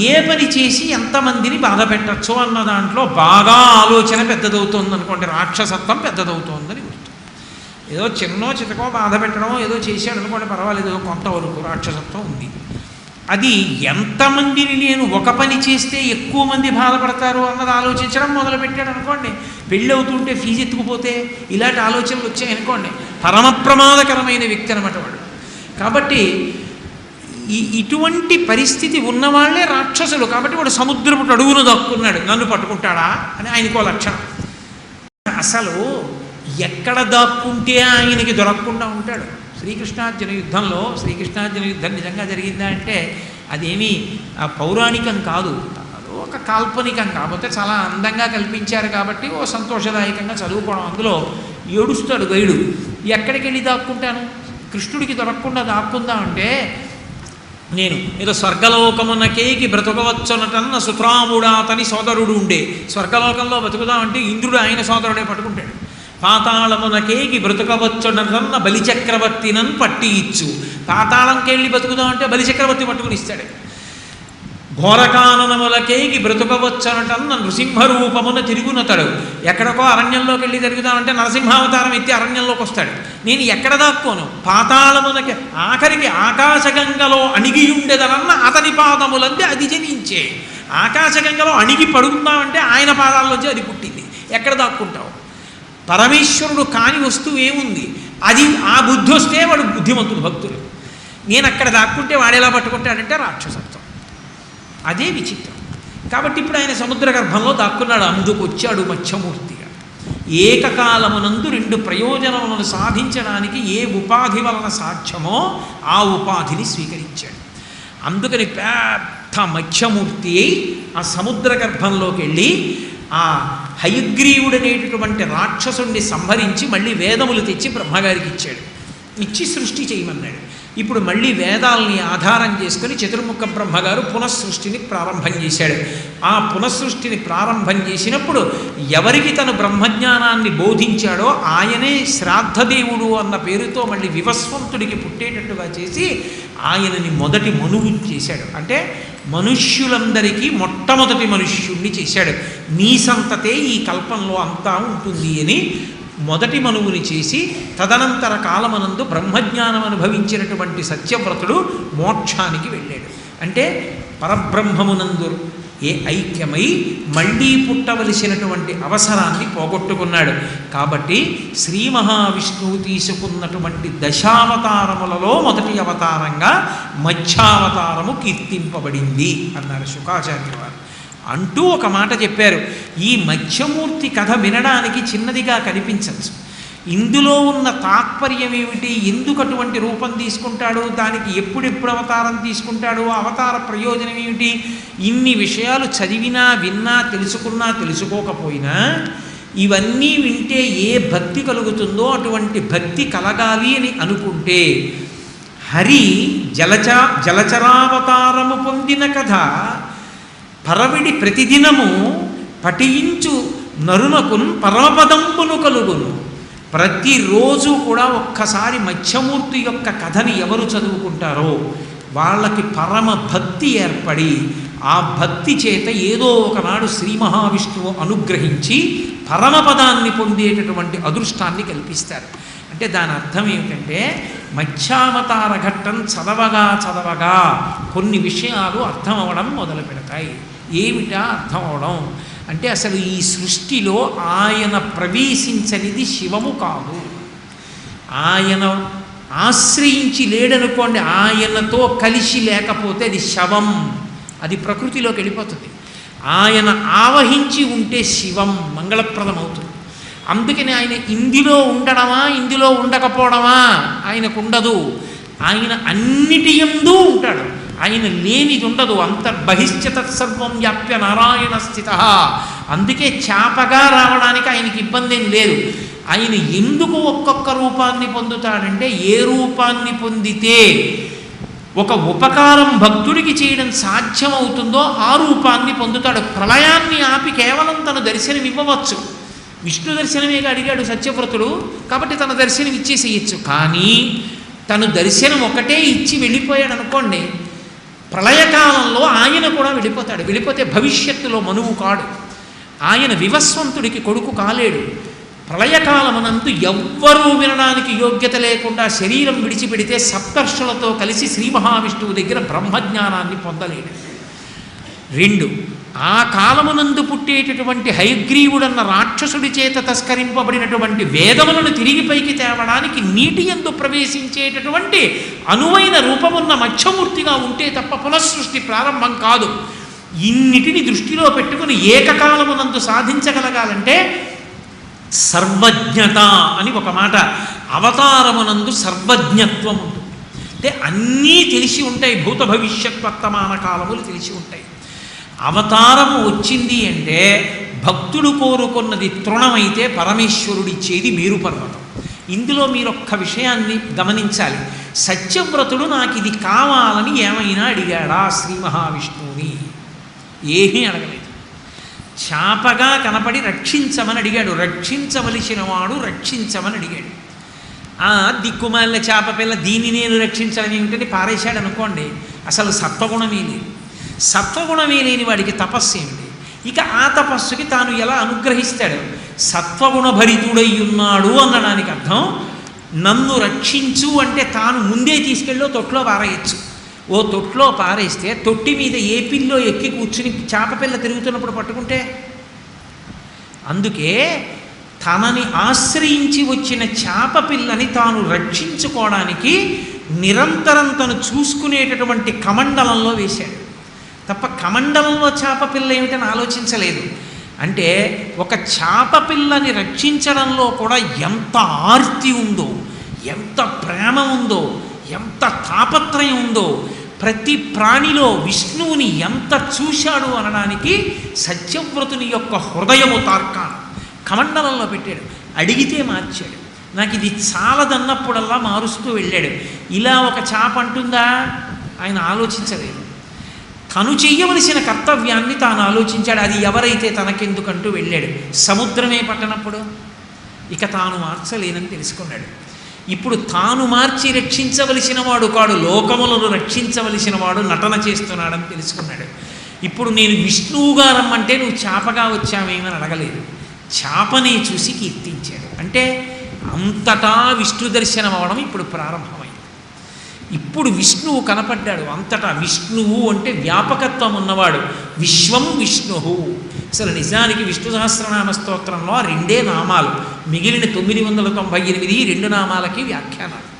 ఏ పని చేసి ఎంతమందిని బాధ పెట్టచ్చు అన్న దాంట్లో బాగా ఆలోచన పెద్దదవుతోంది అనుకోండి రాక్షసత్వం పెద్దదవుతోందని గుర్తు. ఏదో చిన్నో చితకో బాధ పెట్టడమో ఏదో చేశాడు అనుకోండి పర్వాలేదు కొంతవరకు రాక్షసత్వం ఉంది. అది ఎంతమందిని నేను ఒక పని చేస్తే ఎక్కువ మంది బాధపడతారు అన్నది ఆలోచించడం మొదలు పెట్టాడు అనుకోండి పెళ్ళి అవుతుంటే ఫీజు ఎత్తుకుపోతే ఇలాంటి ఆలోచనలు వచ్చాయనుకోండి పరమ ప్రమాదకరమైన వ్యక్తి అనమాట వాడు. కాబట్టి ఈ ఇటువంటి పరిస్థితి ఉన్నవాళ్ళే రాక్షసులు. కాబట్టి వాడు సముద్రపు అడుగును దక్కున్నాడు. నన్ను పట్టుకుంటాడా? అని ఆయనకో లక్షణం. అసలు ఎక్కడ దాక్కుంటే ఆయనకి దొరకకుండా ఉంటాడు. శ్రీకృష్ణార్జున యుద్ధంలో శ్రీకృష్ణార్జున యుద్ధం నిజంగా జరిగిందా అంటే అదేమీ పౌరాణికం కాదు. ఒక కాల్పనికం కాకపోతే చాలా అందంగా కల్పించారు కాబట్టి ఓ సంతోషదాయకంగా చదువుకోవడం. అందులో ఏడుస్తాడు గైడు ఎక్కడికి వెళ్ళి దాక్కుంటాను? కృష్ణుడికి దొరకకుండా దాక్కుందా అంటే నేను ఏదో స్వర్గలోకమునకేకి బ్రతకవచ్చునటన్న సుత్రాముడా అతని సోదరుడు ఉండే. స్వర్గలోకంలో బతుకుదామంటే ఇంద్రుడు ఆయన సోదరుడే పట్టుకుంటాడు. పాతాళమునకేకి బ్రతకవచ్చునటన్న బలిచక్రవర్తినని పట్టి ఇచ్చు పాతాళంకెళ్ళి బతుకుదామంటే బలిచక్రవర్తి పట్టుకుని ఇస్తాడు. ఘోరకాననములకేకి బ్రతుకవచ్చనటన్న నృసింహరూపమున తిరుగునతడు. ఎక్కడికో అరణ్యంలోకి వెళ్ళి తిరుగుతామంటే నరసింహావతారం ఎత్తి అరణ్యంలోకి వస్తాడు నేను ఎక్కడ దాక్కోను? పాతాళమునకి ఆఖరికి ఆకాశగంగలో అణిగియుండెదనన్న అతని పాదములందే అది జనించే ఆకాశగంగలో అణిగి పడుకుందామంటే ఆయన పాదాల్లోంచి అది పుట్టింది. ఎక్కడ దాక్కుంటావు? పరమేశ్వరుడు కాని వస్తువు ఏముంది? అది ఆ బుద్ధి వస్తే వాడు బుద్ధిమంతుడు భక్తుడు. నేను అక్కడ దాక్కుంటే వాడేలా పట్టుకుంటాడంటే రాక్షసత్వం అదే విచిత్రం. కాబట్టి ఇప్పుడు ఆయన సముద్ర గర్భంలో దాక్కున్నాడు అందుకు వచ్చాడు మత్స్యమూర్తిగా ఏకకాలమునందు రెండు ప్రయోజనములను సాధించడానికి ఏ ఉపాధి వలన సాధ్యమో ఆ ఉపాధిని స్వీకరించాడు. అందుకని పెద్ద మత్స్యమూర్తి అయి ఆ సముద్ర గర్భంలోకి వెళ్ళి ఆ హయగ్రీవుడనేటటువంటి రాక్షసుణ్ణి సంహరించి మళ్ళీ వేదములు తెచ్చి బ్రహ్మగారికి ఇచ్చాడు. ఇచ్చి సృష్టి చేయమన్నాడు. ఇప్పుడు మళ్ళీ వేదాలని ఆధారం చేసుకుని చతుర్ముఖ బ్రహ్మగారు పునఃసృష్టిని ప్రారంభం చేశాడు. ఆ పునఃసృష్టిని ప్రారంభం చేసినప్పుడు ఎవరికి తను బ్రహ్మజ్ఞానాన్ని బోధించాడో ఆయనే శ్రాద్ధదేవుడు అన్న పేరుతో మళ్ళీ వివస్వంతుడికి పుట్టేటట్టుగా చేసి ఆయనని మొదటి మనువు చేశాడు. అంటే మనుష్యులందరికీ మొట్టమొదటి మనుష్యుణ్ణి చేశాడు. నీ సంతతే ఈ కల్పంలో అంతా ఉంటుంది అని మొదటి మనువుని చేసి తదనంతర కాలమనందు బ్రహ్మజ్ఞానం అనుభవించినటువంటి సత్యవ్రతుడు మోక్షానికి వెళ్ళాడు. అంటే పరబ్రహ్మమునందు ఏ ఐక్యమై మళ్ళీ పుట్టవలసినటువంటి అవసరాన్ని పోగొట్టుకున్నాడు. కాబట్టి శ్రీ మహావిష్ణువు తీసుకున్నటువంటి దశావతారములలో మొదటి అవతారంగా మధ్యావతారము కీర్తింపబడింది అన్నారు శుకాచార్య వారు. అంటూ ఒక మాట చెప్పారు. ఈ మధ్యమూర్తి కథ వినడానికి చిన్నదిగా కనిపించచ్చు ఇందులో ఉన్న తాత్పర్యం ఏమిటి? ఎందుకు అటువంటి రూపం తీసుకుంటాడు? దానికి ఎప్పుడెప్పుడు అవతారం తీసుకుంటాడు? అవతార ప్రయోజనం ఏమిటి? ఇన్ని విషయాలు చదివినా విన్నా తెలుసుకున్నా తెలుసుకోకపోయినా ఇవన్నీ వింటే ఏ భక్తి కలుగుతుందో అటువంటి భక్తి కలగాలి అని అనుకుంటే హరి జలచ జలచరావతారము పొందిన కథ పరవిడి ప్రతిదినము పఠించు నరునకున్ పరమపదంబును కలుగును. ప్రతిరోజు కూడా ఒక్కసారి మత్స్యమూర్తి యొక్క కథని ఎవరు చదువుకుంటారో వాళ్ళకి పరమ భక్తి ఏర్పడి ఆ భక్తి చేత ఏదో ఒకనాడు శ్రీ మహావిష్ణువు అనుగ్రహించి పరమపదాన్ని పొందేటటువంటి అదృష్టాన్ని కల్పిస్తారు. అంటే దాని అర్థం ఏమిటంటే మత్స్యావతార ఘట్టం చదవగా చదవగా కొన్ని విషయాలు అర్థం అవ్వడం మొదలు పెడతాయి ఏమిటా అర్థం అవడం అంటే అసలు ఈ సృష్టిలో ఆయన ప్రవేశించనిది శివము కాదు. ఆయన ఆశ్రయించి లేడనుకోండి ఆయనతో కలిసి లేకపోతే అది శవం అది ప్రకృతిలోకి వెళ్ళిపోతుంది. ఆయన ఆవహించి ఉంటే శివం మంగళప్రదం అవుతుంది అందుకని ఆయన ఇందులో ఉండడమా ఇందులో ఉండకపోవడమా ఆయనకు ఉండదు ఆయన అన్నిటి ఎందు ఉంటాడు. ఆయన లేనిది ఉండదు అంత తత్సర్వం వ్యాప్య నారాయణ స్థిత. అందుకే చాపగా రావడానికి ఆయనకి ఇబ్బంది ఏం లేదు. ఆయన ఎందుకు ఒక్కొక్క రూపాన్ని పొందుతాడంటే ఏ రూపాన్ని పొందితే ఒక ఉపకారం భక్తుడికి చేయడం సాధ్యమవుతుందో ఆ రూపాన్ని పొందుతాడు. ప్రళయాన్ని ఆపి కేవలం తన దర్శనం ఇవ్వవచ్చు విష్ణు దర్శనమేగా అడిగాడు సత్యవ్రతుడు కాబట్టి తన దర్శనం ఇచ్చేసేయచ్చు కానీ తను దర్శనం ఒకటే ఇచ్చి వెళ్ళిపోయాడు అనుకోండి ప్రళయకాలంలో ఆయన కూడా వెళ్ళిపోతాడు వెళ్ళిపోతే భవిష్యత్తులో మనువు కాడు. ఆయన వివస్వంతుడికి కొడుకు కాలేడు. ప్రళయకాలమునందు ఎవ్వరూ వినడానికి యోగ్యత లేకుండా శరీరం విడిచిపెడితే సప్తర్షులతో కలిసి శ్రీ మహావిష్ణువు దగ్గర బ్రహ్మజ్ఞానాన్ని పొందలేడు. రెండు ఆ కాలమునందు పుట్టేటటువంటి హయగ్రీవుడన్న రాక్షసుడి చేత తస్కరింపబడినటువంటి వేదములను తిరిగి పైకి తేవడానికి నీటి ఎందు ప్రవేశించేటటువంటి అనువైన రూపమున్న మత్స్యమూర్తిగా ఉంటే తప్ప పునఃసృష్టి ప్రారంభం కాదు. ఇన్నిటిని దృష్టిలో పెట్టుకుని ఏకకాలమునందు సాధించగలగాలంటే సర్వజ్ఞత అని ఒక మాట. అవతారమునందు సర్వజ్ఞత్వం ఉంటుంది. అంటే అన్నీ తెలిసి ఉంటాయి భూత భవిష్యత్ వర్తమాన కాలములు తెలిసి ఉంటాయి. అవతారము వచ్చింది అంటే భక్తుడు కోరుకున్నది తృణమైతే పరమేశ్వరుడిచ్చేది మేరు పర్వతం ఇందులో మీరు ఒక్క విషయాన్ని గమనించాలి. సత్యవ్రతుడు నాకు ఇది కావాలని ఏమైనా అడిగాడా శ్రీ మహావిష్ణువుని? ఏమీ అడగలేదు. చాపగా కనపడి రక్షించమని అడిగాడు. రక్షించవలసిన వాడు రక్షించమని అడిగాడు. ఆ దిక్కుమాలిన చేప పిల్ల దీన్ని నేను రక్షించాలని ఏమిటని పారేశాడు అనుకోండి అసలు సత్వగుణమే లేదు. సత్వగుణమే లేని వాడికి తపస్సు ఏమిటి ఇక ఆ తపస్సుకి తాను ఎలా అనుగ్రహిస్తాడు? సత్వగుణ భరితుడై ఉన్నాడు అనడానికి అర్థం నన్ను రక్షించు అంటే తాను ముందే తీసుకెళ్ళో తొట్లో పారేయచ్చు. ఓ తొట్లో పారేస్తే తొట్టి మీద ఏ పిల్లో ఎక్కి కూర్చుని చేప పిల్ల తిరుగుతున్నప్పుడు పట్టుకుంటే? అందుకే తనని ఆశ్రయించి వచ్చిన చేప పిల్లని తాను రక్షించుకోవడానికి నిరంతరం తను చూసుకునేటటువంటి కమండలంలో వేశాడు. తప్ప కమండలంలో చేప పిల్ల ఏమిటని ఆలోచించలేదు. అంటే ఒక చేప పిల్లని రక్షించడంలో కూడా ఎంత ఆర్తి ఉందో ఎంత ప్రేమ ఉందో ఎంత తాపత్రయం ఉందో ప్రతి ప్రాణిలో విష్ణువుని ఎంత చూశాడు అనడానికి సత్యవ్రతుని యొక్క హృదయము తార్కాణం. కమండలంలో పెట్టాడు అడిగితే మార్చాడు. నాకు ఇది చాలదన్నప్పుడల్లా మారుస్తూ వెళ్ళాడు. ఇలా ఒక చాప అంటుందా? ఆయన ఆలోచించలేదు. తను చెయ్యవలసిన కర్తవ్యాన్ని తాను ఆలోచించాడు. అది ఎవరైతే తనకెందుకంటూ వెళ్ళాడు? సముద్రమే పట్టనప్పుడు ఇక తాను మార్చలేనని తెలుసుకున్నాడు. ఇప్పుడు తాను మార్చి రక్షించవలసిన వాడు కాడు లోకములను రక్షించవలసిన వాడు నటన చేస్తున్నాడని తెలుసుకున్నాడు. ఇప్పుడు నేను విష్ణువుగా రమ్మంటే నువ్వు చేపగా వచ్చావేమని అడగలేదు. చేపనే చూసి కీర్తించాడు. అంటే అంతటా విష్ణు దర్శనం అవడం ఇప్పుడు ప్రారంభమైంది. ఇప్పుడు విష్ణువు కనపడ్డాడు. అంతటా విష్ణువు అంటే వ్యాపకత్వం ఉన్నవాడు. విశ్వం విష్ణువు. అసలు నిజానికి విష్ణు సహస్రనామ స్తోత్రంలో రెండే నామాలు. మిగిలిన తొమ్మిది వందల తొంభై ఎనిమిది రెండు నామాలకి వ్యాఖ్యానాలు.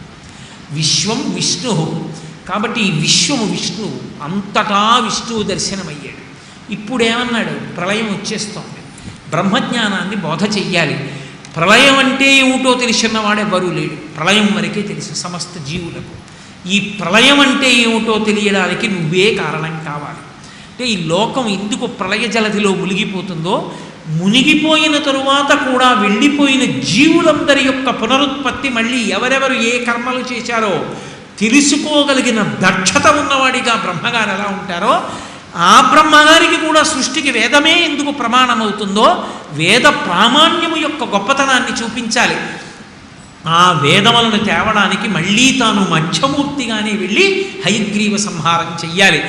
విశ్వం విష్ణువు. కాబట్టి ఈ విశ్వము విష్ణువు. అంతటా విష్ణువు దర్శనమయ్యాడు. ఇప్పుడేమన్నాడు? ప్రళయం వచ్చేస్తోంది. బ్రహ్మజ్ఞానాన్ని బోధ చెయ్యాలి. ప్రళయం అంటే ఏమిటో తెలిసినవాడు బరువు లేడు. ప్రళయం వరకే తెలుసు సమస్త జీవులకు. ఈ ప్రళయం అంటే ఏమిటో తెలియడానికి నువ్వే కారణం కావాలి. అంటే ఈ లోకం ఎందుకు ప్రళయ జలధిలో మునిగిపోతుందో మునిగిపోయిన తరువాత కూడా వెళ్ళిపోయిన జీవులందరి యొక్క పునరుత్పత్తి మళ్ళీ ఎవరెవరు ఏ కర్మలు చేశారో తెలుసుకోగలిగిన దక్షత ఉన్నవాడిగా బ్రహ్మగారు ఎలా ఉంటారో ఆ బ్రహ్మగారికి కూడా సృష్టికి వేదమే ఎందుకు ప్రమాణమవుతుందో వేద ప్రామాణ్యము యొక్క గొప్పతనాన్ని చూపించాలి. ఆ వేదములను తేవడానికి మళ్ళీ తాను మధ్యమూర్తిగానే వెళ్ళి హయగ్రీవ సంహారం చెయ్యాలి.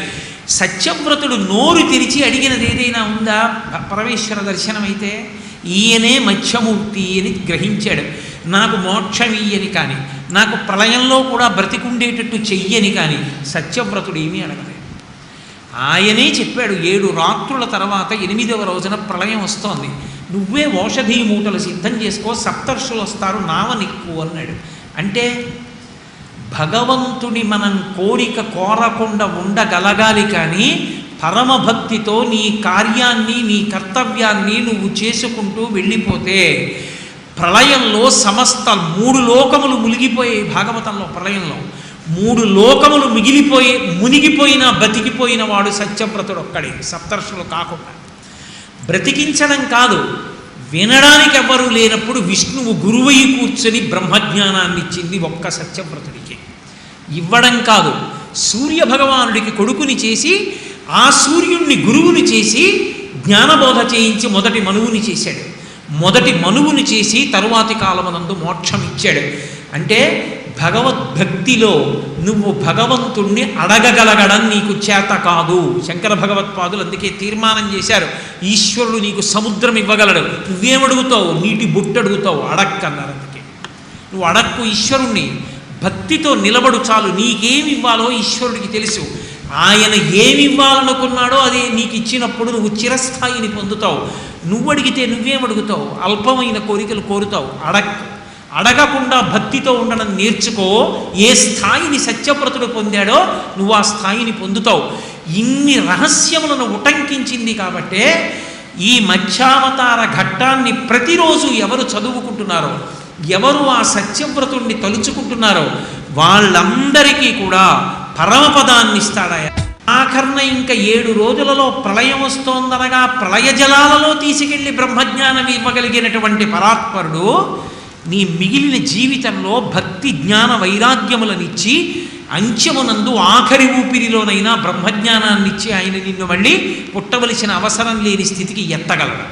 సత్యవ్రతుడు నోరు తెరిచి అడిగినది ఏదైనా ఉందా? పరమేశ్వర దర్శనమైతే ఈయనే మధ్యమూర్తి అని గ్రహించాడు. నాకు మోక్షమీయని కానీ నాకు ప్రళయంలో కూడా బ్రతికుండేటట్టు చెయ్యని కానీ సత్యవ్రతుడు ఏమీ అడగలేదు. ఆయనే చెప్పాడు ఏడు రాత్రుల తర్వాత ఎనిమిదవ రోజున ప్రళయం వస్తోంది. నువ్వే ఔషధీ మూటలు సిద్ధం చేసుకో సప్తర్షులు వస్తారు నావనిక్కు అన్నాడు. అంటే భగవంతుని మనం కోరిక కోరకుండా ఉండగలగాలి కానీ పరమభక్తితో నీ కార్యాన్ని నీ కర్తవ్యాన్ని నువ్వు చేసుకుంటూ వెళ్ళిపోతే ప్రళయంలో సమస్త మూడు లోకములు మునిగిపోయాయి భాగవతంలో ప్రళయంలో. మూడు లోకములు మిగిలిపోయి మునిగిపోయిన బతికిపోయిన వాడు సత్యవ్రతుడు ఒక్కడే. సప్తర్షులు కాకుండా. బ్రతికించడం కాదు వినడానికి ఎవ్వరూ లేనప్పుడు విష్ణువు గురువై కూర్చొని బ్రహ్మజ్ఞానాన్ని ఇచ్చింది ఒక్క సత్యవ్రతుడికి. ఇవ్వడం కాదు సూర్య భగవానుడికి కొడుకుని చేసి ఆ సూర్యుణ్ణి గురువుని చేసి జ్ఞానబోధ చేయించి మొదటి మనువుని చేశాడు. మొదటి మనువుని చేసి తరువాతి కాలమనందు మోక్షం ఇచ్చాడు అంటే భగవద్భక్తిలో నువ్వు భగవంతుణ్ణి అడగగలగడం నీకు చేత కాదు. శంకర భగవత్పాదులు అందుకే తీర్మానం చేశారు. ఈశ్వరుడు నీకు సముద్రం ఇవ్వగలడు. నువ్వేమడుగుతావు? నీటి బుట్టు అడుగుతావు అడక్కన్నారు అందుకే. నువ్వు అడక్కు ఈశ్వరుణ్ణి. భక్తితో నిలబడు చాలు. నీకేమి ఇవ్వాలో ఈశ్వరుడికి తెలుసు. ఆయన ఏమి ఇవ్వాలనుకున్నాడో అది నీకు ఇచ్చినప్పుడు నువ్వు చిరస్థాయిని పొందుతావు. నువ్వు అడిగితే నువ్వేమడుగుతావు? అల్పమైన కోరికలు కోరుతావు. అడక్ అడగకుండా భక్తితో ఉండడం నేర్చుకో ఏ స్థాయిని సత్యవ్రతుడు పొందాడో నువ్వు ఆ స్థాయిని పొందుతావు. ఇన్ని రహస్యములను ఉటంకించింది కాబట్టే ఈ మధ్యావతార ఘట్టాన్ని ప్రతిరోజు ఎవరు చదువుకుంటున్నారో ఎవరు ఆ సత్యవ్రతుణ్ణి తలుచుకుంటున్నారో వాళ్ళందరికీ కూడా పరమపదాన్ని ఇస్తాడాయ ఆఖరణ ఇంకా ఏడు రోజులలో ప్రళయం వస్తోందనగా ప్రళయ జలాలలో తీసుకెళ్ళి బ్రహ్మజ్ఞానం ఇవ్వగలిగినటువంటి పరాత్పరుడు నీ మిగిలిన జీవితంలో భక్తి జ్ఞాన వైరాగ్యములనిచ్చి అంచెమునందు ఆఖరి ఊపిరిలోనైనా బ్రహ్మజ్ఞానాన్నిచ్చి ఆయన నిన్ను మళ్ళీ పుట్టవలసిన అవసరం లేని స్థితికి ఎత్తగలడు.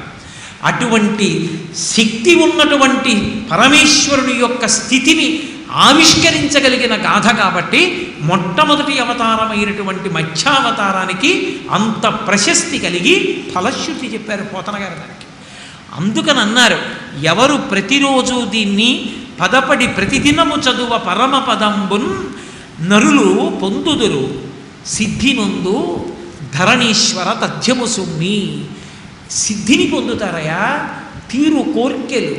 అటువంటి శక్తి ఉన్నటువంటి పరమేశ్వరుని యొక్క స్థితిని ఆవిష్కరించగలిగిన గాథ కాబట్టి మొట్టమొదటి అవతారమైనటువంటి మత్స్యావతారానికి అంత ప్రశస్తి కలిగి ఫలశ్రుతి చెప్పారు పోతన గారు దానికి. అందుకని అన్నారు ఎవరు ప్రతిరోజు దీన్ని పదపడి ప్రతిదినము చదువ పరమ పదంబున్ నరులు పొందుదురు సిద్ధి నుందు ధరణీశ్వర తథ్యము సుమ్మి సిద్ధిని పొందుతారయా? తీరు కోర్కెలు.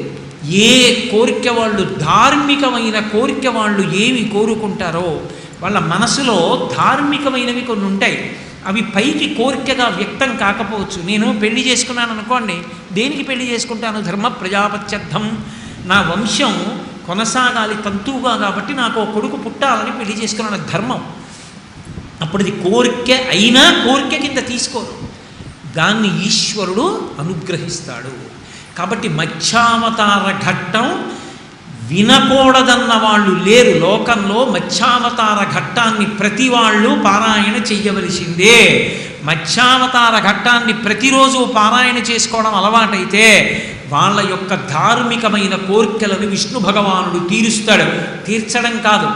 ఏ కోరిక వాళ్ళు ధార్మికమైన కోరిక వాళ్ళు ఏమి కోరుకుంటారో వాళ్ళ మనసులో ధార్మికమైనవి కొన్ని ఉంటాయి అవి పైకి కోరికగా వ్యక్తం కాకపోవచ్చు. నేను పెళ్ళి చేసుకున్నాను అనుకోండి దేనికి పెళ్ళి చేసుకుంటాను? ధర్మ ప్రజాపత్యర్థం. నా వంశం కొనసాగాలి తంతువుగా కాబట్టి నాకు ఒక కొడుకు పుట్టాలని పెళ్ళి చేసుకున్నాను ధర్మం. అప్పుడు ఇది కోరిక అయినా కోరిక కింద తీసుకోరు. దాన్ని ఈశ్వరుడు అనుగ్రహిస్తాడు. కాబట్టి మత్స్యావతార ఘట్టం వినకూడదన్న వాళ్ళు లేరు. లోకంలో మత్స్యావతార ఘట్టాన్ని ప్రతి వాళ్ళు పారాయణ చెయ్యవలసిందే. మత్స్యావతార ఘట్టాన్ని ప్రతిరోజు పారాయణ చేసుకోవడం అలవాటైతే వాళ్ళ యొక్క ధార్మికమైన కోరికలను విష్ణు భగవానుడు తీరుస్తాడు. తీర్చడం కాదు.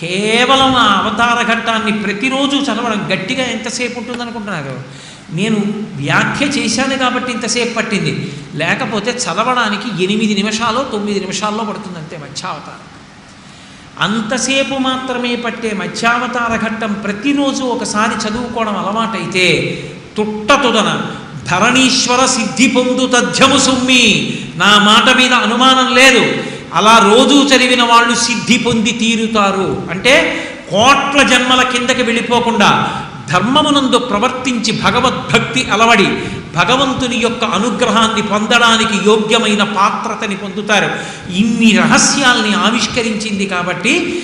కేవలం ఆ అవతార ఘట్టాన్ని ప్రతిరోజు చదవడం. గట్టిగా ఎంతసేపు ఉంటుందనుకుంటున్నారు? నేను వ్యాఖ్య చేశాను కాబట్టి ఇంతసేపు పట్టింది. లేకపోతే చదవడానికి ఎనిమిది నిమిషాలు తొమ్మిది నిమిషాల్లో పడుతుంది అంతే మధ్యావతారం. అంతసేపు మాత్రమే పట్టే మధ్యావతార ఘట్టం ప్రతిరోజు ఒకసారి చదువుకోవడం అలవాటైతే తుట్టతుదన ధరణీశ్వర సిద్ధి పొందు తథ్యము సుమ్మి. నా మాట మీద అనుమానం లేదు. అలా రోజు చదివిన వాళ్ళు సిద్ధి పొంది తీరుతారు. అంటే కోట్ల జన్మల కిందకి వెళ్ళిపోకుండా ధర్మమునందు ప్రవర్తించి భగవద్భక్తి అలవడి భగవంతుని యొక్క అనుగ్రహాన్ని పొందడానికి యోగ్యమైన పాత్రతని పొందుతారు. ఇన్ని రహస్యాల్ని ఆవిష్కరించింది కాబట్టి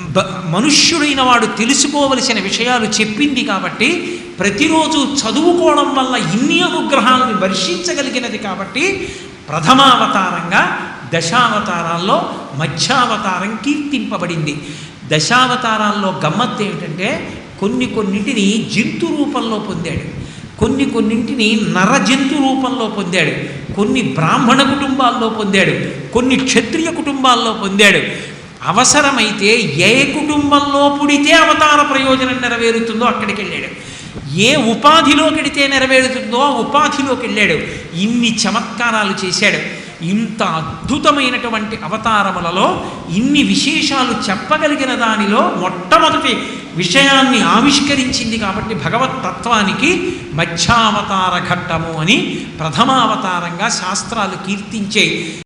బ- మనుష్యుడైన వాడు తెలుసుకోవలసిన విషయాలు చెప్పింది కాబట్టి ప్రతిరోజు చదువుకోవడం వల్ల ఇన్ని అనుగ్రహాలను వర్షించగలిగినది కాబట్టి ప్రథమావతారంగా దశావతారాల్లో మధ్యావతారం కీర్తింపబడింది. దశావతారాల్లో గమ్మత్తు ఏమిటంటే కొన్ని కొన్నింటిని జంతు రూపంలో పొందాడు. కొన్ని కొన్నింటిని నర జంతు రూపంలో పొందాడు. కొన్ని బ్రాహ్మణ కుటుంబాల్లో పొందాడు. కొన్ని క్షత్రియ కుటుంబాల్లో పొందాడు. అవసరమైతే ఏ కుటుంబంలో పుడితే అవతార ప్రయోజనం నెరవేరుతుందో అక్కడికి వెళ్ళాడు. ఏ ఉపాధిలోకి వెడితే నెరవేరుతుందో ఆ ఉపాధిలోకి వెళ్ళాడు. ఇన్ని చమత్కారాలు చేశాడు. ఇంత అద్భుతమైనటువంటి అవతారములలో ఇన్ని విశేషాలు చెప్పగలిగిన దానిలో మొట్టమొదటి విషయాన్ని ఆవిష్కరించింది కాబట్టి భగవత్ తత్వానికి మధ్యావతార ఘట్టము అని ప్రథమావతారంగా శాస్త్రాలు కీర్తించే